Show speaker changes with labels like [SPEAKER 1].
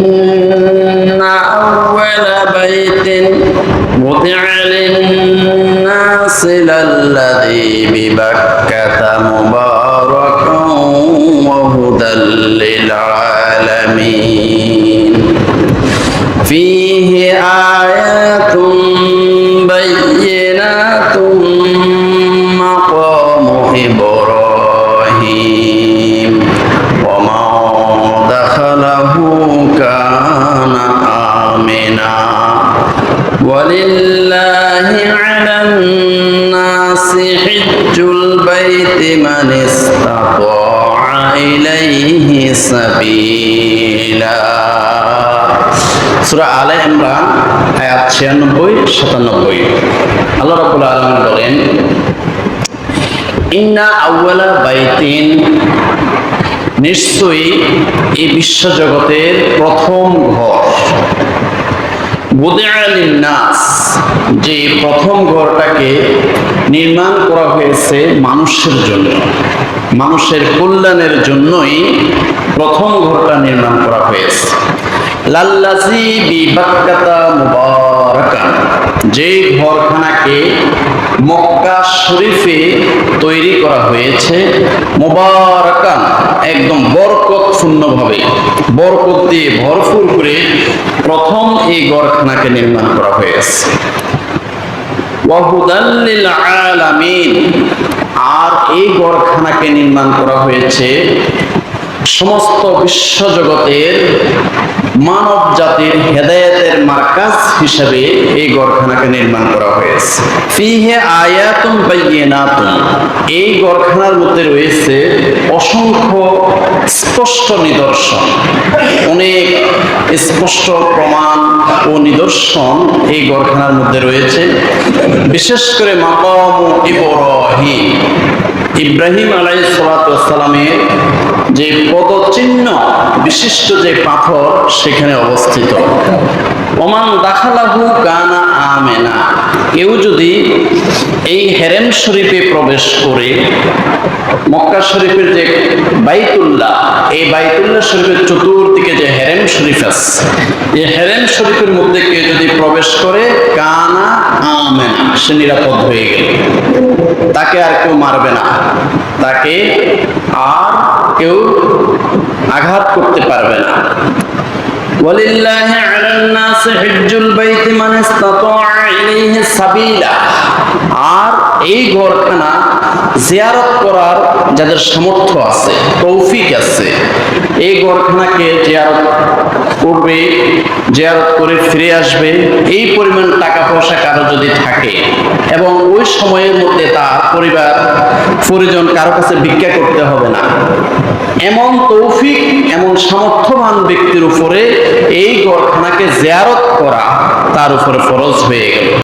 [SPEAKER 1] إن أول بيت وضع للناس للذي ببكة مباركا وهدى للعالمين. آمنا ولله على الناس حج البيت من استطاع إليه سبيلا সূরা আলে ইমরান আয়াত 96 97 আল্লাহ রাব্বুল আলামিন বলেন ইন্না আউয়ালা বাইতিন নিশ্চয়ই এই বিশ্বজগতের প্রথম ঘর বুদিআলিন নাস যে প্রথম ঘরটাকে নির্মাণ করা হয়েছে মানুষের জন্য। মানুষের কল্যাণের জন্যই প্রথম ঘরটা নির্মাণ করা হয়েছে। যে ঘরখানাকে মক্কা শরীফে তৈরি করা হয়েছে মোবারকান, একদম বরকতপূর্ণভাবে। বরকত দিয়ে ভরপুর করে প্রথম এই গড়খানাকে নির্মাণ করা হয়েছে। আর এই গড়খানাকে নির্মাণ করা হয়েছে সমস্ত বিশ্বজগতের মানব জাতির হেদায়েতের মার্কাজ হিসেবে এই গড়খানাকে নির্মাণ করা হয়েছে। ফিহে আয়াতুম বাইয়িনাতুম এই গড়খানার মধ্যে রয়েছে অসংখ্য স্পষ্ট নিদর্শন। অনেক স্পষ্ট প্রমাণ ও নিদর্শন এই গড়খানার মধ্যে রয়েছে। বিশেষ করে মাকাম ইব্রাহিম। ইব্রাহিম আলাই সালামের যে পদচিহ্ন বিশিষ্ট যে পাথর সেখানে অবস্থিত। ওমান দাখালাহু গানা আমেনা। কেউ যদি এই হেরেম শরীফে প্রবেশ করে, মক্কা শরীফের যে বাইতুল্লাহ, এই বাইতুল্লাহ শরীফের চতুর্দিকে যে হেরেম শরীফ আছে, এই হেরেম শরীফের মধ্যে কেউ যদি প্রবেশ করে, কানা আমেনা, সে নিরাপদ হয়ে গেল। তাকে আর কেউ মারবে না। তাকে আর কেউ আঘাত করতে পারবে না। ওয়ালিল্লাহি আলান নাসি হিজ্জুল বাইতি মান ইসতাতা ইলাইহি সাবিলা। আর এই ঘরখানা জিয়ারত করার যাদের সামর্থ্য আছে, তৌফিক আছে, এই ঘরখানাকে জিয়ারত করবে, জিয়ারত করে ফিরে আসবে, এই পরিমাণ টাকা পয়সা কারও যদি থাকে এবং ওই সময়ের মধ্যে তার পরিবার, পরিজন কারও কাছে ভিক্ষা করতে হবে না। এমন তৌফিক, এমন সামর্থ্যবান ব্যক্তির উপরে এই গড়খানাকে জিয়ারত করা তার উপরে ফরজ হয়ে গেল।